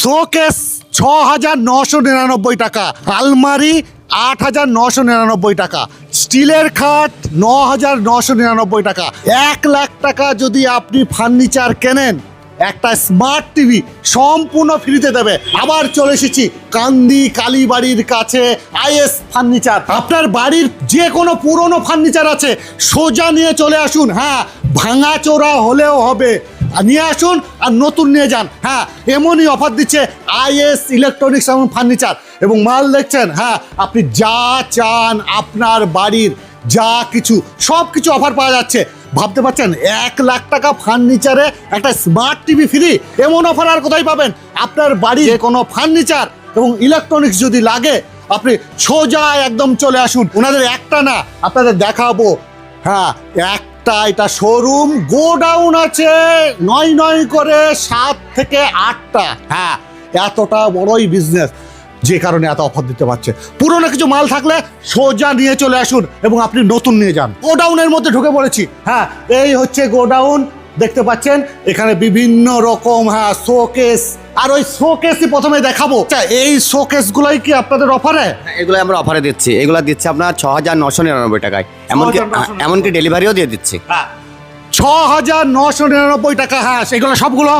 Showcase ছ হাজার নশো নিরানব্বই টাকা, আলমারি আট হাজার নশো নিরানব্বই টাকা, স্টিলের খাট ন হাজার নশো নিরানব্বই টাকা। এক লাখ টাকা যদি আপনি ফার্নিচার কেনেন, একটা স্মার্ট টিভি সম্পূর্ণ ফ্রিতে দেবে। আবার চলে এসেছি কান্দি কালীবাড়ির কাছে, আইএস ফার্নিচার। আপনার বাড়ির যে কোনো পুরনো ফার্নিচার আছে, সোজা নিয়ে চলে আসুন। হ্যাঁ ভাঙাচোরা হলেও হবে। নিয়ে আসুন আর নতুন নিয়ে যান। হ্যাঁ এমনই অফার দিচ্ছে আইএস ইলেকট্রনিক্স এবং ফার্নিচার এবং মাল দেখছেন হ্যাঁ আপনি যা চান আপনার বাড়ির যা কিছু সব কিছু অফার পাওয়া যাচ্ছে। ভাবতে পারছেন এক লাখ টাকা ফার্নিচারে একটা স্মার্ট টিভি ফ্রি এমন অফার আর কোথায় পাবেন? আপনার বাড়ি যে কোনো ফার্নিচার এবং ইলেকট্রনিক্স যদি লাগে আপনি সোজা একদম চলে আসুন। ওনাদের একটা না আপনাদের দেখাবো। হ্যাঁ একটা এটা শোরুম গোডাউন আছে। নয় নয় করে সাত থেকে আটটা। হ্যাঁ এতটা বড়ই বিজনেস যে কারণে এত অফার দিতে পারছে। পুরোনো কিছু মাল থাকলে সোজা নিয়ে চলে আসুন এবং আপনি নতুন নিয়ে যান। গোডাউনের মধ্যে ঢুকে পড়েছি। হ্যাঁ এই হচ্ছে গোডাউন। দেখতে পাচ্ছেন? এখানে বিভিন্ন রকম হ্যাঁ শোকেস আর ওই শোকেসই প্রথমে দেখাবো। আচ্ছা এই শোকেসগুলোই কি আপনাদের অফারে হ্যাঁ, এগুলো আমরা অফারে দিচ্ছি। এগুলো দিচ্ছি আপনার ছ হাজার নশো নিরানব্বই টাকায়। এমনকি এমনকি ডেলিভারিও দিয়ে দিচ্ছি। হ্যাঁ। ছ হাজার নশো নিরানব্বই টাকা হ্যাঁ সেগুলো সবগুলো?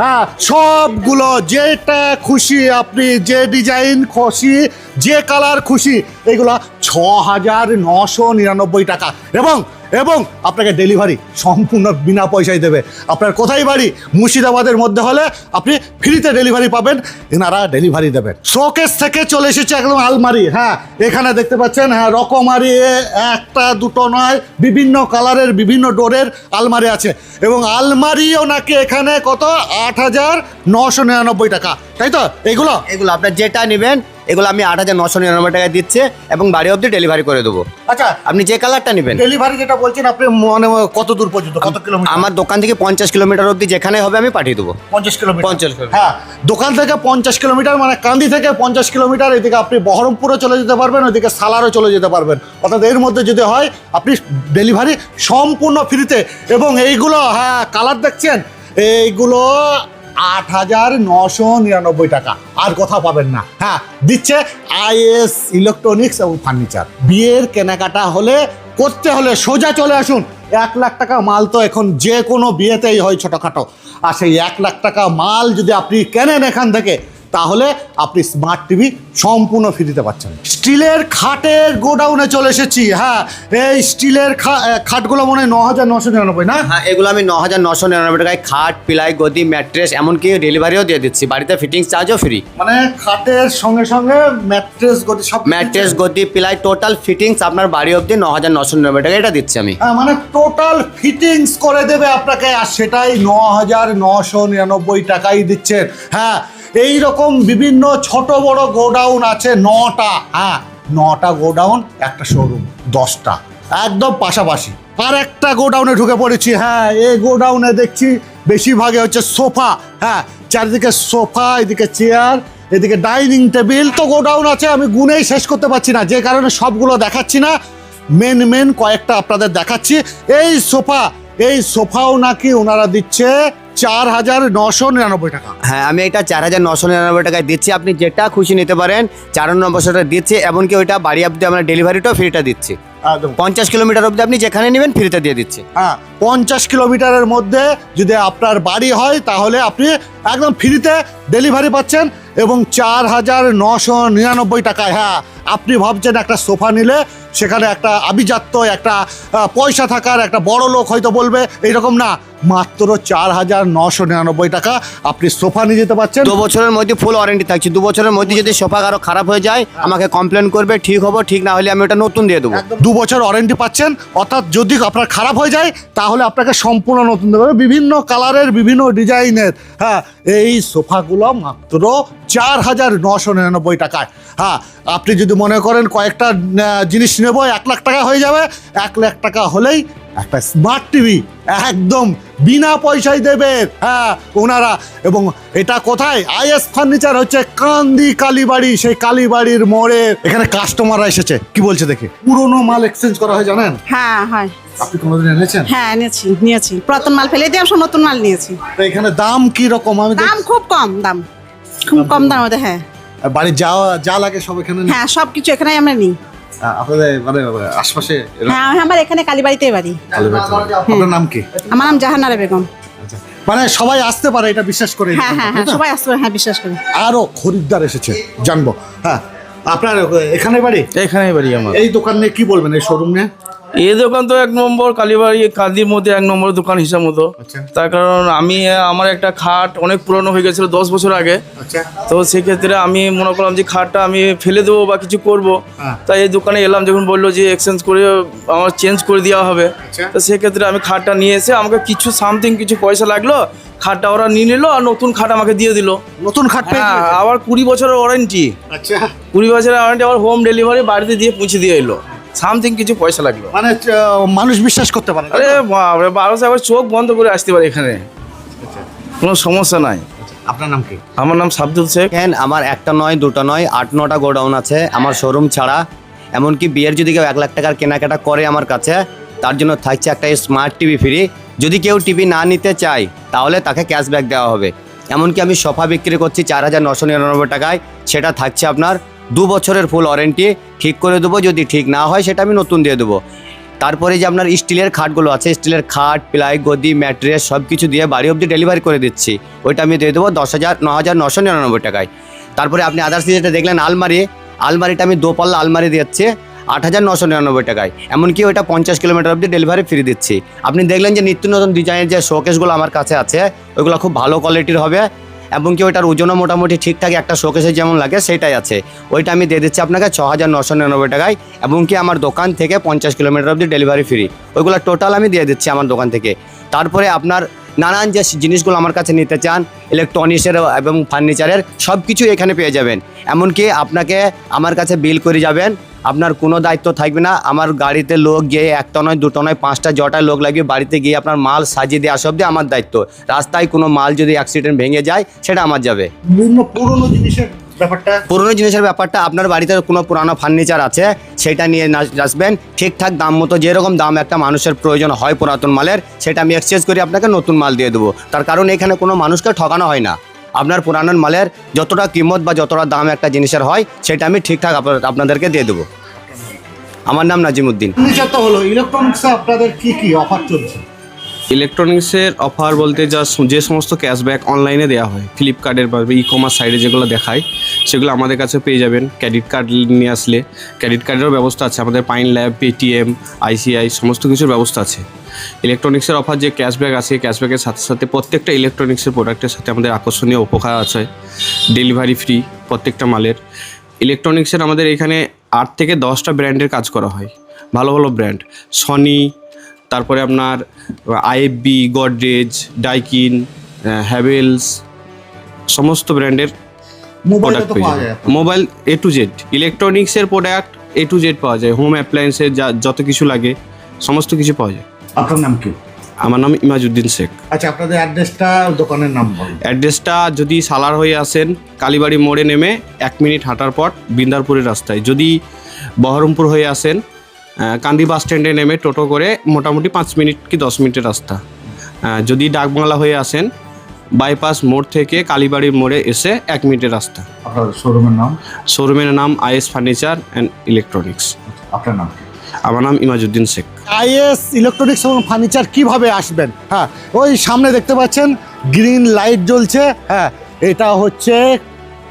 হ্যাঁ সবগুলো। যেটা খুশি আপনি যে ডিজাইন খুশি যে কালার খুশি এগুলো ছ হাজার নশো নিরানব্বই টাকা। এবং এবং আপনাকে ডেলিভারি সম্পূর্ণ বিনা পয়সায় দেবে। আপনার কোথায় বাড়ি? মুর্শিদাবাদের মধ্যে হলে আপনি ফ্রিতে ডেলিভারি পাবেন। এনারা ডেলিভারি দেবেন। শোকেস থেকে চলে এসেছে একদম আলমারি। হ্যাঁ এখানে দেখতে পাচ্ছেন হ্যাঁ রকমারি একটা, দুটো নয়, বিভিন্ন কালারের বিভিন্ন ডোরের আলমারি আছে। এবং আলমারিও নাকি এখানে কত? আট হাজার নশো নিরানব্বই টাকা। তাই তো? এগুলো? এগুলো আপনার যেটা নেবেন এগুলো আমি আট হাজার নশো নিরানব্বই টাকায় দিচ্ছে এবং বাড়ি অবধি ডেলিভারি করে দেবো। আচ্ছা। আপনি যে কালারটা নেবেন। ডেলিভারি যেটা বলছেন আপনি মানে কত দূর পর্যন্ত কত কিলোমিটার আমার দোকান থেকে পঞ্চাশ কিলোমিটার অবধি যেখানে হবে আমি পাঠিয়ে দেবো। পঞ্চাশ কিলোমিটার 50 কিলোমিটার। হ্যাঁ দোকান থেকে পঞ্চাশ কিলোমিটার মানে কান্দি থেকে পঞ্চাশ কিলোমিটার এদিকে আপনি বহরমপুরও চলে যেতে পারবেন ওইদিকে সালারও চলে যেতে পারবেন। অর্থাৎ এর মধ্যে যদি হয় আপনি ডেলিভারি সম্পূর্ণ ফ্রিতে এবং এইগুলো হ্যাঁ কালার দেখছেন? এইগুলো আট হাজার নশো নিরানব্বই টাকা। আর কোথাও পাবেন না। হ্যাঁ দিচ্ছে আইএস ইলেকট্রনিক্স এবং ফার্নিচার। বিয়ের কেনাকাটা হলে, করতে হলে সোজা চলে আসুন। এক লাখ টাকা মাল তো এখন যে কোনো বিয়েতেই হয় ছোটোখাটো। আর সেই এক লাখ টাকা মাল যদি আপনি কেনেন এখান থেকে তাহলে আপনি স্মার্ট টিভি সম্পূর্ণ ফ্রিতে পাচ্ছেন স্টিলের খাটের গোডাউনে চলে এসেছি হ্যাঁ। এই স্টিলের খাটগুলো মনে হয় ন হাজার নশো নিরানব্বই না? হ্যাঁ এগুলো আমি ন হাজার নশো নিরানব্বই টাকায় খাট পিলাই গদি ম্যাট্রেস এমনকি ডেলিভারিও দিয়ে দিচ্ছি। বাড়িতে ফিটিংস চার্জও ফ্রি মানে খাটের সঙ্গে সঙ্গে ম্যাট্রেস গদি সব ম্যাট্রেস গদি পিলাই টোটাল ফিটিংস আপনার বাড়ি অবধি ন হাজার নশো নিরানব্বই টাকা এটা দিচ্ছি আমি। হ্যাঁ, মানে টোটাল ফিটিংস করে দেবে আপনাকে আর সেটাই ন হাজার নশো নিরানব্বই টাকাই দিচ্ছেন। হ্যাঁ এই রকম বিভিন্ন ছোট বড় গোডাউন আছে নটা হ্যাঁ নটা গোডাউন, একটা শোরুম দশটা, একদম পাশাপাশি। আর একটা গোডাউনে ঢুকে পড়েছি হ্যাঁ এই গোডাউনে দেখছি বেশিরভাগে হচ্ছে সোফা হ্যাঁ চারিদিকে সোফা, এদিকে চেয়ার, এদিকে ডাইনিং টেবিল। তো গোডাউন আছে, আমি গুনেই শেষ করতে পারছি না, যে কারণে সবগুলো দেখাচ্ছি না। মেন মেন কয়েকটা আপনাদের দেখাচ্ছি। এই সোফা এই সোফাও নাকি ওনারা দিচ্ছে চার হাজার নশো নিরানব্বই টাকা। হ্যাঁ আমি এটা চার হাজার নশো নিরানব্বই টাকায় দিচ্ছি। আপনি যেটা খুশি নিতে পারেন চার নম্বরটা দিচ্ছি এমনকি ওইটা বাড়ি অবধি আমরা ডেলিভারিটাও ফ্রিটা দিচ্ছি। পঞ্চাশ কিলোমিটার অবধি আপনি যেখানে নেবেন ফ্রিতে দিয়ে দিচ্ছি। হ্যাঁ পঞ্চাশ কিলোমিটারের মধ্যে যদি আপনার বাড়ি হয় তাহলে আপনি একদম ফ্রিতে ডেলিভারি পাচ্ছেন এবং চার হাজার নশো নিরানব্বই টাকায় হ্যাঁ আপনি ভাবছেন একটা সোফা নিলে সেখানে একটা আভিজাত্য একটা পয়সা থাকার একটা বড় লোক হয়তো বলবে এইরকম না। মাত্র চার হাজার নশো নিরানব্বই টাকা আপনি সোফা নিয়ে যেতে পারছেন। দু বছরের মধ্যে ফুল ওয়ারেন্টি থাকছে। দু বছরের মধ্যে যদি সোফা কারও খারাপ হয়ে যায় আমাকে কমপ্লেন করবে ঠিক হব ঠিক না হলে আমি ওটা নতুন দিয়ে দেবো। দু বছর ওয়ারেন্টি পাচ্ছেন অর্থাৎ যদি আপনার খারাপ হয়ে যায় তাহলে আপনাকে সম্পূর্ণ নতুন দেবে। বিভিন্ন কালারের বিভিন্ন ডিজাইনের হ্যাঁ এই সোফাগুলো মাত্র চার হাজার নশো নিরানব্বই টাকায়। হ্যাঁ আপনি যদি মনে করেন কয়েকটা জিনিস নেব এক লাখ টাকা হয়ে যাবে। এক লাখ টাকা হলেই একটা স্মার্ট টিভি একদম বিনা পয়সায় দেবে। হ্যাঁ ওনারা। এবং এটা কোথায়? আইএস ফার্নিচার হচ্ছে কান্দি কালীবাড়ি সেই কালীবাড়ির মোড়ে। এখানে কাস্টমাররা এসেছে। কি বলছে দেখে? পুরোনো মাল এক্সচেঞ্জ করা হয় জানেন? হ্যাঁ হয়। আপনি কোনোদিন এনেছেন? হ্যাঁ এনেছি নিয়েছি। পুরাতন মাল ফেলে দিয়ে নতুন মাল নিয়েছি। তো এখানে দাম কি রকম? আমি দাম খুব কম দাম। খুব কম মধ্যে হ্যাঁ। বাড়ির যা যা লাগে সব এখানে হ্যাঁ সব কিছু এখানে আমরা নিই। আপনাদের মানে আশপাশে এরকম? হ্যাঁ আমার এখানে কালীবাড়িতে বাড়ি। আপনার নাম কি? আমার নাম জাহানারা বেগম। আচ্ছা। মানে সবাই আসতে পারে এটা বিশ্বাস করে হ্যাঁ হ্যাঁ হ্যাঁ সবাই আসবে হ্যাঁ বিশ্বাস করি। আরও খরিদ্দার এসেছে জানব হ্যাঁ। আপনার এখানে বাড়ি? এখানেই বাড়ি আমার। এই দোকান নিয়ে কি বলবেন এই শোরুম নিয়ে? এই দোকান তো এক নম্বর কালীবাড়ি কান্দির মধ্যে এক নম্বর দোকান হিসাব মতো। আচ্ছা। তার কারণ আমি আমার একটা খাট অনেক পুরনো হয়ে গেছিল দশ বছর আগে। আচ্ছা। তো সেক্ষেত্রে আমি মনে করলাম যে খাটটা আমি ফেলে দেবো বা কিছু করব। হ্যাঁ। তাই এই দোকানে এলাম যখন বলল যে এক্সচেঞ্জ করে আমার চেঞ্জ করে দেওয়া হবে। আচ্ছা। তো সেক্ষেত্রে আমি খাটটা নিয়ে এসে আমাকে কিছু সামথিং কিছু পয়সা লাগল খাটটা ওরা নিয়ে নিল আর নতুন খাট আমাকে দিয়ে দিল। নতুন খাট পেয়ে হ্যাঁ আবার কুড়ি বছরের ওয়ারেন্টি আচ্ছা। কুড়ি বছরের ওয়ারেন্টি আবার হোম ডেলিভারি বাড়িতে দিয়ে পৌঁছে দিয়ে এলো। সামথিং কিছু পয়সা লাগল। মানে মানুষ বিশ্বাস করতে পারে আরে বাপরে বারোশো আবার চোখ বন্ধ করে আসতে পারে এখানে। কোনো সমস্যা নাই। আপনার নাম কি? আমার নাম সাবদুল শেখ। আমার একটা নয় দুটো নয় আট নটা গোডাউন আছে। আমার শোরুম ছাড়া। এমনকি বিয়ের যদি কেউ এক লাখ টাকার কেনাকাটা করে আমার কাছে তার জন্য থাকছে একটা স্মার্ট টিভি ফ্রি যদি কেউ টিভি না নিতে চায় তাহলে তাকে ক্যাশব্যাক দেওয়া হবে। এমনকি আমি সোফা বিক্রি করছি চার হাজার নশো নিরানব্বই টাকায়। সেটা থাকছে আপনার দু বছরের ফুল ওয়ারেন্টি ঠিক করে দেবো, যদি ঠিক না হয় সেটা আমি নতুন দিয়ে দেবো। তারপরে যে আপনার স্টিলের খাটগুলো আছে, স্টিলের খাট, প্লাই, গদি, ম্যাট্রেস সব কিছু দিয়ে বাড়ি অবধি ডেলিভারি করে দিচ্ছি। ওইটা আমি দিয়ে দেবো দশ হাজার ন হাজার নশো নিরানব্বই টাকায়। তারপরে আপনি আদার্স যেটা দেখলেন, আলমারি, আলমারিটা আমি দোপাল্লা আলমারি দিচ্ছি, আট হাজার নশো নিরানব্বই টাকায়। এমনকি ওইটা পঞ্চাশ কিলোমিটার অবধি ডেলিভারি ফ্রি দিচ্ছি। আপনি দেখলেন যে নিত্য নতুন ডিজাইনের যে শোকেসগুলো আমার কাছে আছে, ওইগুলো খুব ভালো কোয়ালিটির হবে। এবং কি ওইটার ওজনও মোটামুটি ঠিকঠাক একটা শোকেসে যেমন লাগে, সেটাই আছে। ওইটা আমি দিয়ে দিচ্ছি আপনাকে ছ হাজার নশো নিরানব্বই টাকায় এবং কি আমার দোকান থেকে পঞ্চাশ কিলোমিটার অবধি ডেলিভারি ফ্রি ওইগুলো টোটাল আমি দিয়ে দিচ্ছি আমার দোকান থেকে। তারপরে আপনার নানান যে জিনিসগুলো আমার কাছে নিতে চান ইলেকট্রনিক্সের এবং ফার্নিচারের সব কিছু এখানে পেয়ে যাবেন। এমনকি আপনাকে আমার কাছে বিল করে যাবেন। আপনার কোনো দায়িত্ব থাকবে না। আমার গাড়িতে লোক গিয়ে একটা নয়, দুটো নয়, পাঁচটা জটা লোক লাগবে। বাড়িতে গিয়ে আপনার মাল সাজিয়ে দেওয়া সব আমার দায়িত্ব। রাস্তায় কোনো মাল যদি অ্যাক্সিডেন্ট ভেঙে যায়, সেটা আমার যাবে। বিভিন্ন পুরনো জিনিসের ব্যাপারটা পুরনো জিনিসের ব্যাপারটা আপনার বাড়িতে কোনো পুরানো ফার্নিচার আছে সেটা নিয়ে আসবেন ঠিকঠাক দাম মতো যেরকম দাম একটা মানুষের প্রয়োজন হয় পুরাতন মালের সেটা আমি এক্সচেঞ্জ করে আপনাকে নতুন মাল দিয়ে দেবো। তার কারণ এখানে কোনো মানুষকে ঠকানো হয় না। আপনার পুরানো মালের যতটা কিমত বা যতটা দাম একটা জিনিসের হয় সেটা আমি ঠিকঠাক আপনাদেরকে দিয়ে দেবো। আমার নাম নাজিমুদ্দিন। হলো ইলেকট্রনিক্সে আপনাদের কি কি অফার চলছে? ইলেকট্রনিক্সের অফার বলতে যা যে সমস্ত ক্যাশব্যাক অনলাইনে দেওয়া হয় ফ্লিপকার্টের বা ই কমার্স সাইডে যেগুলো দেখায়, সেগুলো আমাদের কাছে পেয়ে যাবেন। ক্রেডিট কার্ড নিয়ে আসলে ক্রেডিট কার্ডেরও ব্যবস্থা আছে, আমাদের পাইন ল্যাব পেটিএম আইসিআই সমস্ত কিছুর ব্যবস্থা আছে। ইলেকট্রনিক্সের অফার যে ক্যাশব্যাক আছে ক্যাশব্যাকের সাথে সাথে প্রত্যেকটা ইলেকট্রনিক্সের প্রোডাক্টের সাথে আমাদের আকর্ষণীয় উপকার আছে ডেলিভারি ফ্রি প্রত্যেকটা মালের। ইলেকট্রনিক্সের আমাদের এখানে আট থেকে দশটা ব্র্যান্ডের কাজ করা হয়, ভালো ভালো ব্র্যান্ড সনি তারপরে আপনার আইএফবি গডরেজ ডাইকিন হ্যাভেলস সমস্ত ব্র্যান্ডের প্রোডাক্ট পেয়ে পাওয়া যায় মোবাইল এ টু জেড ইলেকট্রনিক্সের প্রোডাক্ট এ টু জেড পাওয়া যায় হোম অ্যাপ্লায়েন্সের যা যত কিছু লাগে সমস্ত কিছু পাওয়া যায়। আপনার নাম কি? আমার নাম ইমাজউদ্দিন শেখ। আচ্ছা আপনাদের অ্যাড্রেসটা দোকানের নাম বলুন। অ্যাড্রেসটা যদি সালার হয়ে আসেন কালীবাড়ি মোড়ে নেমে এক মিনিট হাঁটার পর বিন্দারপুরের রাস্তায়। যদি বহরমপুর হয়ে আসেন কান্দি বাস স্ট্যান্ডে নেমে টোটো করে মোটামুটি পাঁচ মিনিট কি দশ মিনিটের রাস্তা। যদি ডাকবাংলা হয়ে আসেন বাইপাস মোড় থেকে কালীবাড়ির মোড়ে এসে এক মিনিটের রাস্তা। আপনার শোরুমের নাম? শোরুমের নাম আইএস ফার্নিচার অ্যান্ড ইলেকট্রনিক্স। আপনার নাম আমার নাম ইমাজুদ্দিন শেখ। আইএস ইলেকট্রনিক্স এবং ফার্নিচার কীভাবে আসবেন? হ্যাঁ ওই সামনে দেখতে পাচ্ছেন গ্রিন লাইট জ্বলছে। হ্যাঁ এটা হচ্ছে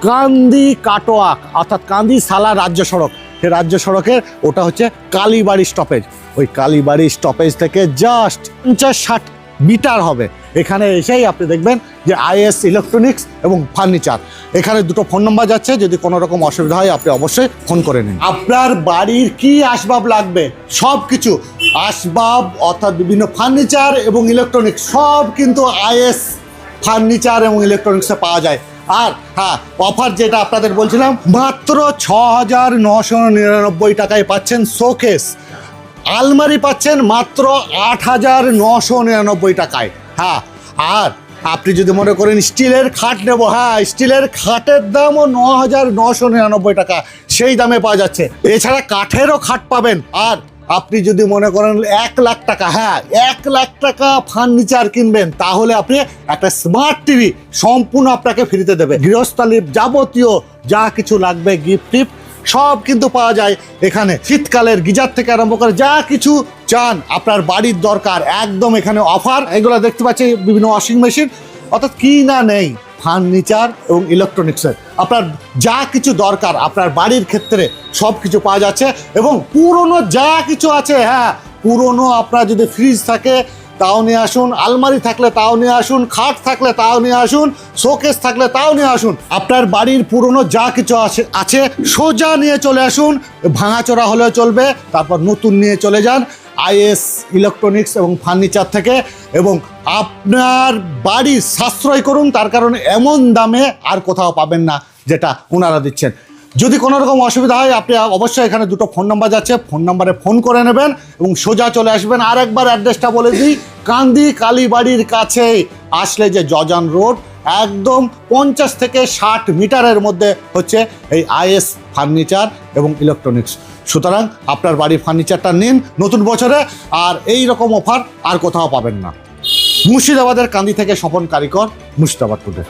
কান্দি কাটোয়াক অর্থাৎ কান্দি সালা রাজ্য সড়ক। রাজ্য সড়কের, ওটা হচ্ছে কালীবাড়ি স্টপেজ ওই কালীবাড়ি স্টপেজ থেকে জাস্ট পঞ্চাশ ষাট মিটার হবে। এখানে এসেই আপনি দেখবেন যে আইএস ইলেকট্রনিক্স এবং ফার্নিচার এখানে দুটো ফোন নাম্বার যাচ্ছে, যদি কোনো রকম অসুবিধা হয়, আপনি অবশ্যই ফোন করে নিন। আপনার বাড়ির কি আসবাব লাগবে? সব কিছু আসবাব, অর্থাৎ বিভিন্ন ফার্নিচার এবং ইলেকট্রনিক্স সব কিন্তু আইএস ফার্নিচার এবং ইলেকট্রনিক্সে পাওয়া যায়। আর হ্যাঁ অফার যেটা আপনাদের বলছিলাম, মাত্র ছ হাজার নশো নিরানব্বই টাকায় পাচ্ছেন শোকেস আলমারি পাচ্ছেন মাত্র আট হাজার নশো নিরানব্বই টাকায়। হ্যাঁ আর আপনি যদি মনে করেন স্টিলের খাট নেব হ্যাঁ স্টিলের খাটের দামও ন হাজার নশো নিরানব্বই টাকা, সেই দামে পাওয়া যাচ্ছে। এছাড়া কাঠেরও খাট পাবেন। আর আপনি যদি মনে করেন এক লাখ টাকা হ্যাঁ এক লাখ টাকা ফার্নিচার কিনবেন, তাহলে আপনি একটা স্মার্ট টিভি সম্পূর্ণ আপনাকে ফ্রিতে দেবে। গৃহস্থালির যাবতীয় যা কিছু লাগবে গিফট টিফট, সব কিন্তু পাওয়া যায় এখানে। শীতকালের গিজার থেকে আরম্ভ করে যা কিছু চান, আপনার বাড়ির দরকার, একদম এখানে অফার এগুলো দেখতে পাচ্ছি বিভিন্ন ওয়াশিং মেশিন অর্থাৎ কি না নেই, ফার্নিচার এবং ইলেকট্রনিক্সের আপনার যা কিছু দরকার, আপনার বাড়ির ক্ষেত্রে সব কিছু পাওয়া যাচ্ছে এবং পুরনো যা কিছু আছে হ্যাঁ পুরনো আপনার যদি ফ্রিজ থাকে, তাও নিয়ে আসুন, আলমারি থাকলে তাও নিয়ে আসুন, খাট থাকলে তাও নিয়ে আসুন শোকেস থাকলে তাও নিয়ে আসুন। আপনার বাড়ির পুরনো যা কিছু আছে আছে, সোজা নিয়ে চলে আসুন, ভাঙাচোরা হলেও চলবে, তারপর নতুন নিয়ে চলে যান। আইএস ইলেকট্রনিক্স এবং ফার্নিচার থেকে এবং আপনার বাড়ি সাশ্রয় করুন, তার কারণে এমন দামে আর কোথাও পাবেন না যেটা ওনারা দিচ্ছেন। যদি কোনো রকম অসুবিধা হয়, আপনি অবশ্যই এখানে দুটো ফোন নাম্বার যাচ্ছে, ফোন নাম্বারে ফোন করে নেবেন এবং সোজা চলে আসবেন। আর একবার অ্যাড্রেসটা বলে দিই, কান্দি কালীবাড়ির কাছে আসলে যে জজান রোড, একদম পঞ্চাশ থেকে ষাট মিটারের মধ্যে হচ্ছে এই আইএস ফার্নিচার এবং ইলেকট্রনিক্স। সুতরাং আপনার বাড়ির ফার্নিচারটা নিন নতুন বছরে, আর এই রকম অফার আর কোথাও পাবেন না। মুর্শিদাবাদের কান্দি থেকে স্বপন কারিকর মুর্শিদাবাদ কোর্টে